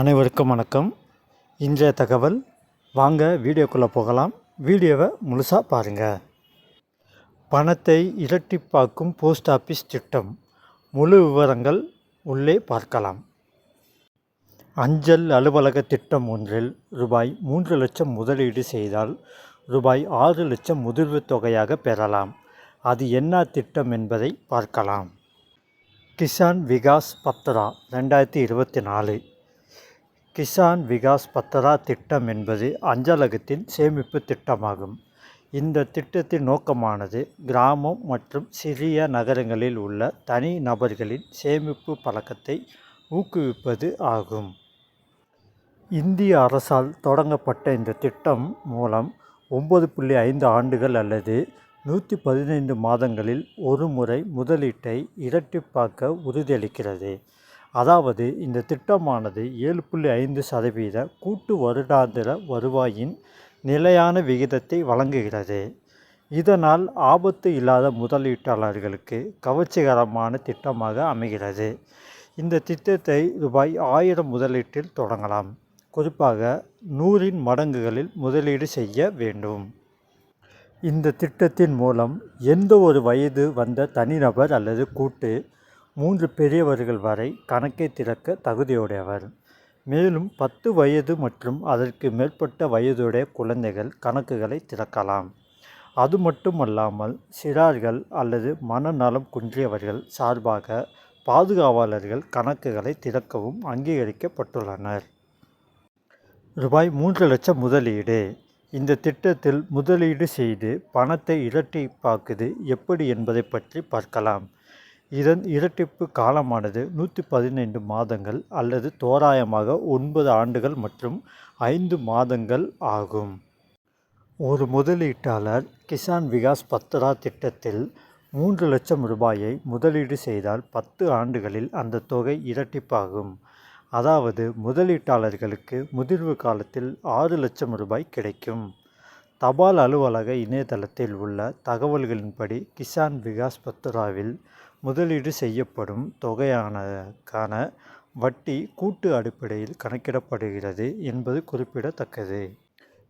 அனைவருக்கும் வணக்கம். இன்றைய தகவல் வாங்க வீடியோக்குள்ளே போகலாம். வீடியோவை முழுசாக பாருங்கள் பணத்தை இரட்டிப்பாக்கும் போஸ்ட் ஆஃபீஸ் திட்டம். முழு விவரங்கள் உள்ளே பார்க்கலாம். அஞ்சல் அலுவலக திட்டம் ஒன்றில் ரூபாய் மூன்று லட்சம் முதலீடு செய்தால் ரூபாய் ஆறு லட்சம் முதிர்வு தொகையாக பெறலாம். அது என்ன திட்டம் என்பதை பார்க்கலாம். கிசான் விகாஸ் பத்ரா ரெண்டாயிரத்தி இருபத்தி நாலு. கிசான் விகாஸ் பத்ரா திட்டம் என்பது அஞ்சலகத்தின் சேமிப்பு திட்டமாகும். இந்த திட்டத்தின் நோக்கமானது கிராமம் மற்றும் சிறிய நகரங்களில் உள்ள தனி நபர்களின் சேமிப்பு பழக்கத்தை ஊக்குவிப்பது ஆகும். இந்திய அரசால் தொடங்கப்பட்ட இந்த திட்டம் மூலம் ஒம்பது புள்ளி ஐந்து ஆண்டுகள் அல்லது நூற்றி பதினைந்து மாதங்களில் ஒரு முறை முதலீட்டை இரட்டிப்பாக்க உறுதியளிக்கிறது. அதாவது இந்த திட்டமானது ஏழு புள்ளி ஐந்து சதவீத கூட்டு வருடாந்திர வருவாயின் நிலையான விகிதத்தை வழங்குகிறது. இதனால் ஆபத்து இல்லாத முதலீட்டாளர்களுக்கு கவர்ச்சிகரமான திட்டமாக அமைகிறது. இந்த திட்டத்தை ரூபாய் ஆயிரம் முதலீட்டில் தொடங்கலாம். குறிப்பாக நூறின் மடங்குகளில் முதலீடு செய்ய வேண்டும். இந்த திட்டத்தின் மூலம் எந்த ஒரு வயது வந்த தனிநபர் அல்லது கூட்டு மூன்று பெரியவர்கள் வரை கணக்கை திறக்க தகுதியுடையவர். மேலும் பத்து வயது மற்றும் அதற்கு மேற்பட்ட வயதுடைய குழந்தைகள் கணக்குகளை திறக்கலாம். அது மட்டுமல்லாமல் சிறார்கள் அல்லது மனநலம் குன்றியவர்கள் சார்பாக பாதுகாவலர்கள் கணக்குகளை திறக்கவும் அங்கீகரிக்கப்பட்டுள்ளனர். ரூபாய் மூன்று லட்சம் முதலீடு. இந்த திட்டத்தில் முதலீடு செய்து பணத்தை இரட்டிப்பாக்குது எப்படி என்பதை பற்றி பார்க்கலாம். இதன் இரட்டிப்பு காலமானது நூற்றி பதினைந்து மாதங்கள் அல்லது தோராயமாக ஒன்பது ஆண்டுகள் மற்றும் ஐந்து மாதங்கள் ஆகும். ஒரு முதலீட்டாளர் கிசான் விகாஸ் பத்ரா திட்டத்தில் மூன்று லட்சம் ரூபாயை முதலீடு செய்தால் பத்து ஆண்டுகளில் அந்த தொகை இரட்டிப்பாகும். அதாவது முதலீட்டாளர்களுக்கு முதிர்வு காலத்தில் ஆறு லட்சம் ரூபாய் கிடைக்கும். தபால் அலுவலக இணையதளத்தில் உள்ள தகவல்களின்படி கிசான் விகாஸ் பத்ராவில் முதலீடு செய்யப்படும் தொகையானக்கான வட்டி கூட்டு அடிப்படையில் கணக்கிடப்படுகிறது என்பது குறிப்பிடத்தக்கது.